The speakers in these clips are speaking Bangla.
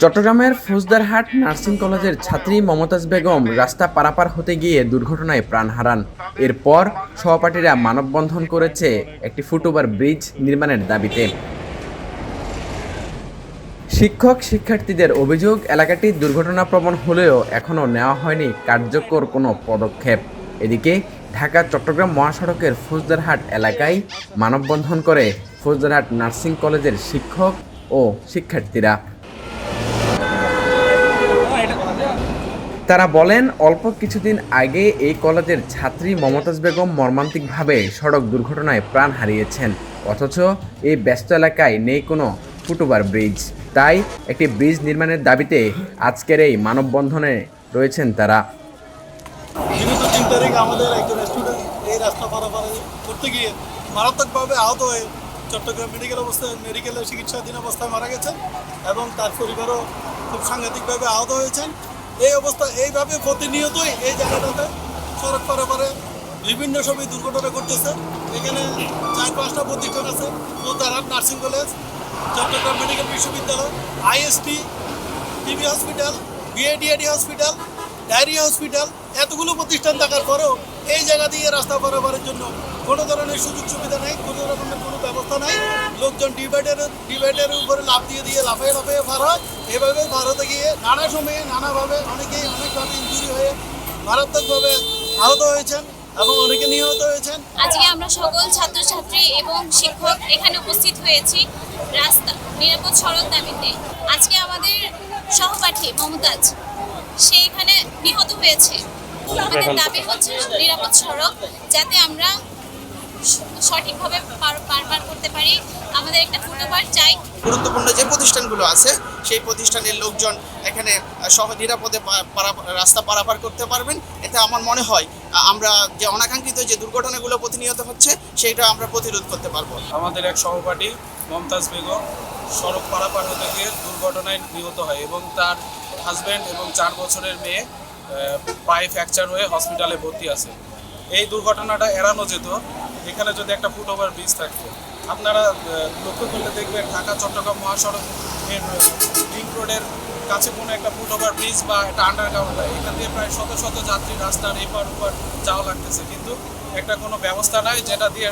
চট্টগ্রামের ফৌজদারহাট নার্সিং কলেজের ছাত্রী মমতাজ বেগম রাস্তা পারাপার হতে গিয়ে দুর্ঘটনায় প্রাণ হারান। এরপর সহপাঠীরা মানববন্ধন করেছে একটি ফুটওভার ব্রিজ নির্মাণের দাবিতে। শিক্ষক শিক্ষার্থীদের অভিযোগ, এলাকাটি দুর্ঘটনাপ্রবণ হলেও এখনও নেওয়া হয়নি কার্যকর কোনো পদক্ষেপ। এদিকে ঢাকা চট্টগ্রাম মহাসড়কের ফৌজদারহাট এলাকায় মানববন্ধন করে ফৌজদারহাট নার্সিং কলেজের শিক্ষক ও শিক্ষার্থীরা। তারা বলেন, অল্প কিছুদিন আগে এই কলেজের ছাত্রী মমতাজ বেগম মর্মান্তিকভাবে সড়ক দুর্ঘটনায় প্রাণ হারিয়েছেন। অথচ এই ব্যস্ত এলাকায় নেই কোনো ফুটওভার ব্রিজ। তাই একটি ব্রিজ নির্মাণের দাবিতে আজকের এই মানববন্ধনে রয়েছেন তারা। তিন তারিখ আমাদের একজন স্টুডেন্ট এই রাস্তা করতে গিয়ে মারাত্মকভাবে আহত হয়ে চট্টগ্রাম মেডিকেল অবস্থায় মেডিকেলের চিকিৎসাধীন অবস্থায় মারা গেছেন এবং তার পরিবারও খুব সাংঘাতিকভাবে আহত হয়েছেন। এই অবস্থা, এইভাবে প্রতিনিয়তই এই জায়গাটাতে সড়ক পারাপারে বিভিন্ন সময় দুর্ঘটনা ঘটতেছে। এখানে চার পাঁচটা প্রতিষ্ঠান আছে উদাহরণ নার্সিং কলেজ, চট্টগ্রাম মেডিকেল বিশ্ববিদ্যালয়, আইএসটি টিবি হসপিটাল বিএডিএডি হসপিটাল, ডায়রিয়া হসপিটাল, এতগুলো প্রতিষ্ঠান থাকার পরেও এই জায়গা দিয়ে রাস্তা পারাপারের জন্য কোনো ধরনের সুযোগ সুবিধা নেই, কোনো রকমের কোনো ব্যবস্থা নাই। লোকজন ডিভাইডার ডিভাইডারের উপরে লাভ দিয়ে দিয়ে লাফাইয়ে লাফাইয়ে পার হয় এভাবে পার হতে গিয়ে নানা সময়ে নানাভাবে অনেকেই অনেকভাবে ইঞ্জুরি হয়ে মারাত্মকভাবে আহত হয়েছেন এবং অনেকে নিহত হয়েছেন। আজকে আমরা সকল ছাত্রছাত্রী এবং শিক্ষক এখানে উপস্থিত হয়েছি রাস্তা, নিরাপদ সড়ক দাবিতে। আজকে আমাদের সহপাঠী মমতাজ, সে এখানে নিহত হয়েছে। আমাদের দাবি হচ্ছে নিরাপদ সড়ক যাতে আমরা সঠিকভাবে পার- পারাপার করতে পারি। আমাদের একটা ফুটওভার চাই। গুরুত্বপূর্ণ যে প্রতিষ্ঠানগুলো আছে সেই প্রতিষ্ঠানের লোকজন এখানে সহ নিরাপদে পারা- রাস্তা পারাপার করতে পারবেন। এতে আমার মনে হয় আমরা যে অনাকাঙ্ক্ষিত যে দুর্ঘটনাগুলো প্রতিনিয়ত হচ্ছে সেইটা আমরা প্রতিরোধ করতে পারব। আমাদের এক সহপাঠী মমতাজ বেগম সড়ক পারাপার হতে গিয়ে দুর্ঘটনায় নিহত হয় এবং তার হাজব্যান্ড এবং চার বছরের মেয়ে পায়ে ফ্র্যাকচার হয়ে হসপিটালে ভর্তি আছে। এই দুর্ঘটনাটা এড়ানো যেত। এখানে যদি একটা ফুটওভার ব্রিজ থাকতো। আপনারা লক্ষ্য করলে দেখবেন ঢাকা, চট্টগ্রাম মহাসড়ক লিঙ্ক রোডের কাছে কোনো একটা ফুটওভার ব্রিজ বা একটা আন্ডারগ্রাউন্ড নাই এখান দিয়ে প্রায় শত শত যাত্রী রাস্তার এপার ওপার যাওয়া লাগতেছে। কিন্তু একটা কোনো ব্যবস্থা নাই যেটা দিয়ে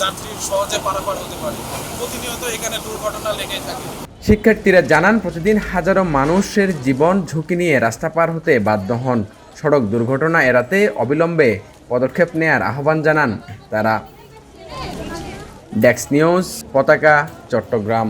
যাত্রী সহজে পারাপার হতে পারে। প্রতিনিয়ত এখানে দুর্ঘটনা লেগেই থাকে। শিক্ষার্থীরা জানান, প্রতিদিন হাজারো মানুষের জীবন ঝুঁকি নিয়ে রাস্তা পার হতে বাধ্য হন। সড়ক দুর্ঘটনা এড়াতে অবিলম্বে পদক্ষেপ নেয়ার আহ্বান জানান তারা। ডেক্স নিউজ, পতাকা, চট্টগ্রাম।